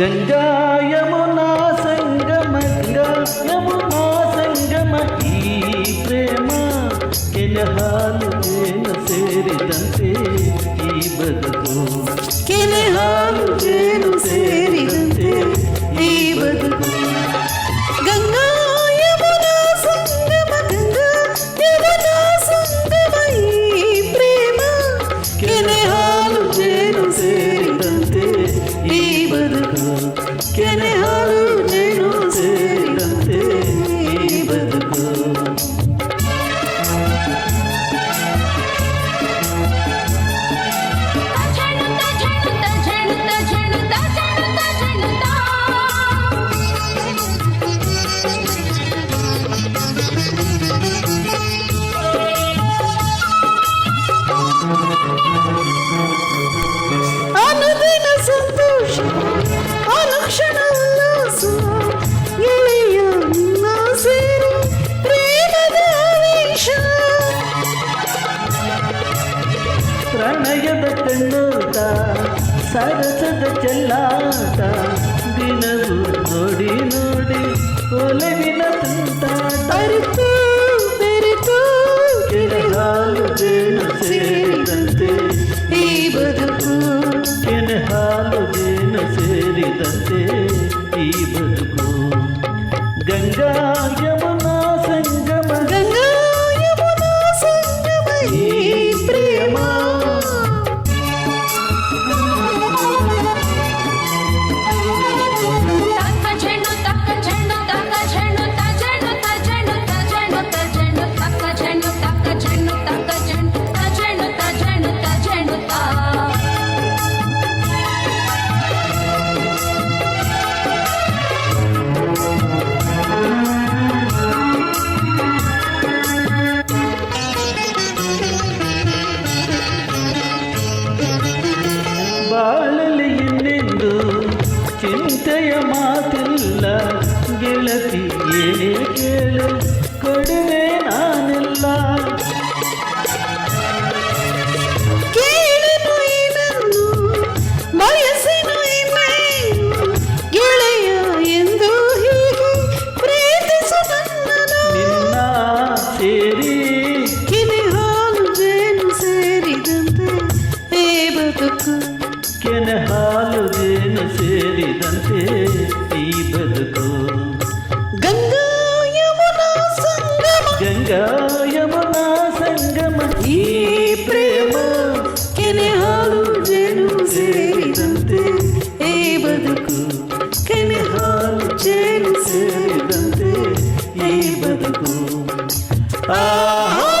గంజాయమునా సంగమ గంజాయమునా సంగమ ఈ ప్రేమ. కెలహాలు సేరిದಂತೆ ఈ బతుకు. కెలహా ಪ್ರಣಯದ ಕಣ್ಣೋಟ ಸರಸದ ಚೆಲ್ಲಾಟ ನಿಶ್ಚಯ ಮಾತಿಲ್ಲ ಗೆಳತಿ ಏನೇ ಕೇಳು ಕೊಡುವೆ ನಾನೆಲ್ಲ ಸೇರಿ ಕಿಲಿ ಹಾಲು ಜೇನು ಸೇರಿದಂತೆ ಏ ಬದುಕು ಕೆನೆ ಹಾಲು ಜೇನು ಸೇರಿ గంగా యమునా సంగమ ఈ ప్రేమ కెನೆಹಾಲು ಜೇನು ಸೇರಿದಂತೆ ఏ బతుకు కెನೆಹಾಲು జేను ಸೇರಿದಂತೆ ఏ బతుకు. ఆహా!